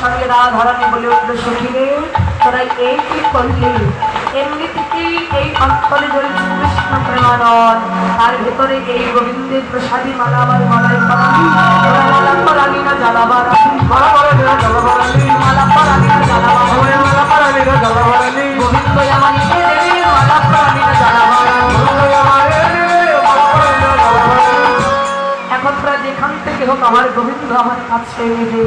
সঙ্গে রাধারানী বলে উঠল সখীরে। তোরা এই কি করলি। এমনি থেকেই এই অন্তরে জ্বলছে কৃষ্ণ প্রেমানন তার ভেতরে এই গোবিন্দের প্রসাদী মালা আমার মালায় তোরা মালা পরানি না জ্বালাবার। মালা পরালিরা জলভরালি মালা পরানি না জ্বালাবার। মালা পরালিরা জলভরালি গোবিন্দ আমার কাছে নেবে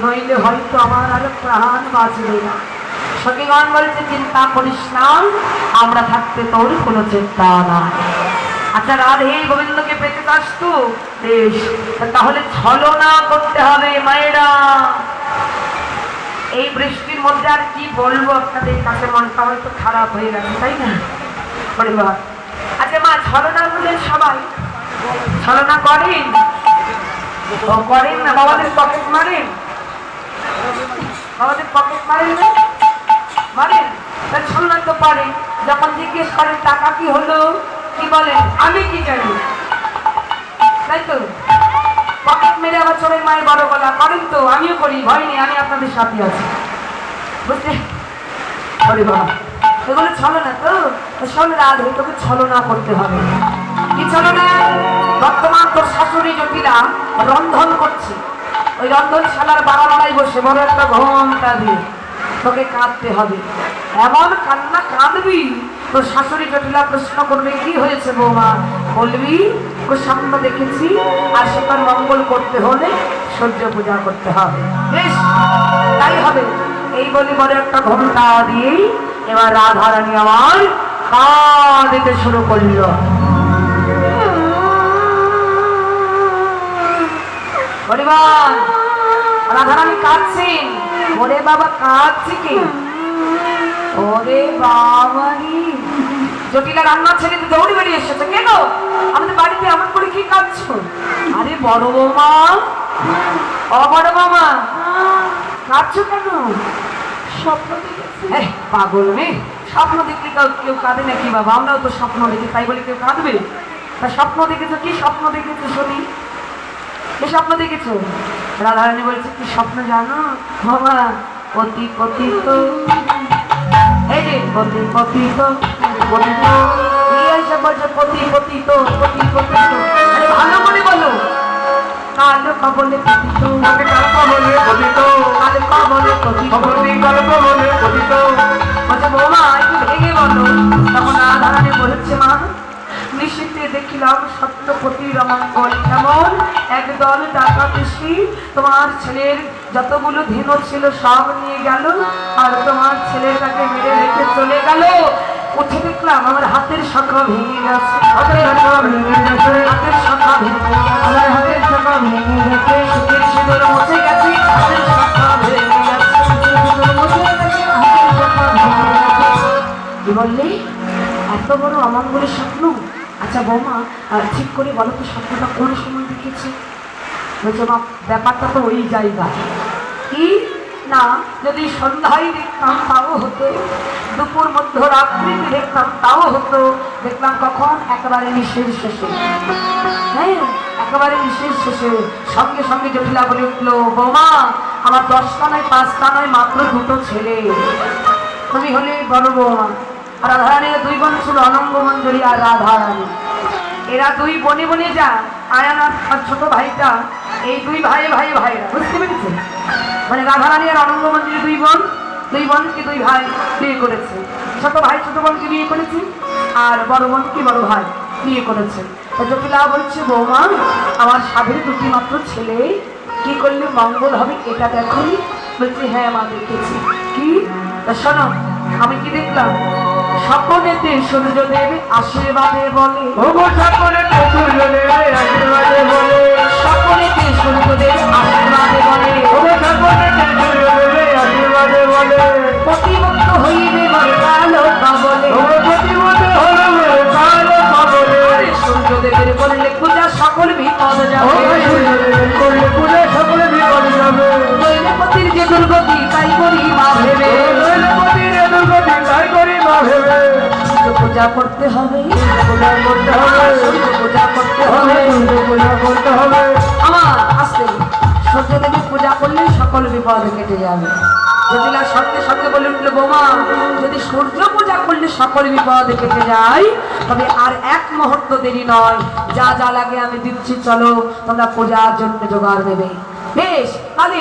নইলে হয়তো আমার আর প্রাণ বাঁচবে না। সখীগণ বলছে, চিন্তা করিস না, আমরা থাকতে তোর কোনো চিন্তা নাই। আচ্ছা রাধে গোবিন্দকে পেতে চাস তো? বেশ তাহলে ছলনা করতে হবে মায়েরা। এই বৃষ্টির মধ্যে আর কি বলব আপনাদের কাছে? মনটা হয়তো খারাপ হয়ে গেছে, তাই না? পরিবার আচ্ছা মা, ছলনা বলে সবাই? ছলনা করেন? করেন না বাবাদের পকেট মারেন বাবাদের পকেট মারেন না মারেন তা ছলনা তো পারেন যখন জিজ্ঞেস করেন টাকা কি হলো, কি বলেন, আমি কি জানি? তাই তো? পকেট মেরে আবার চোরের মায়ের বড় গলা, করেন তো, আমিও করি, ভয় নেই, আমি আপনাদের সাথে আছি। বুঝতে আরে বাবা, এগুলো ছলনা তো তো শোন রাধে, তোকে ছলনা করতে হবে। কি ছলনা? বর্তমান তোর শাশুড়ি জটিলা রন্ধন করছে। ওই রন্ধনশালার বারান্দায় বসে বড় একটা ঘণ্টা দিয়ে তোকে কাঁদতে হবে। এমন কান্না কাঁদবি, তোর শাশুড়ি জটিলা প্রশ্ন করবে, কি হয়েছে বৌমা? বলবি ও স্বপ্ন দেখেছি, আর সেটার মঙ্গল করতে হলে সূর্য পূজা করতে হবে। বেশ, তাই হবে। এই বলি বলে একটা ঘণ্টা দিয়েই এবার রাধারানী আমার কাঁদিতে শুরু করল। পরিবার রাধারানী কাঁদছেন। ওরে বাবা কাঁদছে কি? ওরে বাবারি। জটিলা রান্না ছেড়ে দৌড়ে বেরিয়ে এসেছে। কেন আমাদের বাড়িতে এমন করে কি কাঁদছো? আরে বড় বৌমা। ও বড় বৌমা। কাঁদছো কেন? স্বপ্ন দেখেছি। পাগল মেয়ে। স্বপ্ন দেখলে কেউ কেউ কাঁদে নাকি বাবা? আমরাও তো স্বপ্ন দেখি তাই বলে কেউ কাঁদবে? তা স্বপ্ন দেখেছ কি? স্বপ্ন দেখেছ শুনি। স্বপ্ন দেখেছ? রাধারানী বলছে, কি স্বপ্ন জানো? বাবা অতি পতিত এই যে পতি পতিত পতিত কি এসে বলছে পতি পতিত পতি পতিত ভালো করে বলো। কালো কবলে পতিত কালো কবলে পতিত অপরটি কালপা বলে পতিত। দেখিলাম সত্যপতি রমঙ্গল কেমন একদল টাকা পেশি তোমার ছেলের যতগুলো ধীন ছিল সব নিয়ে গেল আর তোমার ছেলের তাকে মেরে রেখে চলে গেল। উঠে দেখলাম আমার হাতের শাখা ভেঙে গেছে। হাতের শাখা ভেঙে গেছে। হাতের শাখা ভেঙে গেছে। আমার হাতের শাখা ভেঙে গেছে। সুখের সিঁদুর মুছে গেছে, হাতের শাখা ভেঙে গেছে। কি বললি? এত বড় অমঙ্গলের স্বপ্ন? আচ্ছা বৌমা ঠিক করে বলো তো স্বপ্নটা কোন সময় দেখেছি? বলছে মা ব্যাপারটা তো ওই জায়গা। কি? না, যদি সন্ধ্যায় দেখতাম তাও হতো। দুপুর মধ্যরাত্রিতে দেখতাম তাও হতো। দেখলাম কখন? একেবারে নিঃশেষ শেষে। হ্যাঁ একেবারে নিঃশেষ শেষে। সঙ্গে সঙ্গে জটিলা বলে উঠল, বৌমা, আমার দশটা নয়, পাঁচটা নয়, মাত্র দুটো ছেলে। তুমি হলে বড় বৌমা। রাধারানীর দুই বোন ছিল, অনঙ্গ মঞ্জুরি আর রাধারানী। এরা দুই বনে বনে যা, আয়ান আর তার ছোট ভাইটা, এই দুই ভাই ভাই, ভাইরা, বুঝতে পেরেছে মানে রাধারানী আর অনঙ্গ মঞ্জুরি দুই বোন, দুই বোনকে দুই ভাই বিয়ে করেছে। ছোট ভাই ছোট বোনকে বিয়ে করেছে, আর বড় বোনকে বড় ভাই বিয়ে করেছে। জটিলা বলছে, বৌমা, আমার স্বামীর দুটি মাত্র ছেলে, কি করলে মঙ্গল হবে এটা দেখো বলছি হ্যাঁ মা দেখেছি। কি? শোনো, আমি কি দেখলাম? স্বপ্নেতে সূর্যদেব আশীর্বাদে বলে। সূর্যদেব আশীর্বাদে বলে। পূজা করতে হবে পূজা করতে হবে পূজা করতে হবে আমার আসতে সূর্যদেবের পূজা করলে সকল বিপদ কেটে যাবে। জটিলা সঙ্গে সঙ্গে বলে উঠল, বোমা, যদি সূর্য পূজা করলে সকল বিপদ কেটে যায়, তবে আর এক মুহূর্ত দেরি নয়। যা যা লাগে আমি দিচ্ছি, চলো তোমরা পূজার জন্য জোগাড় দেবে। বেশ তাহলে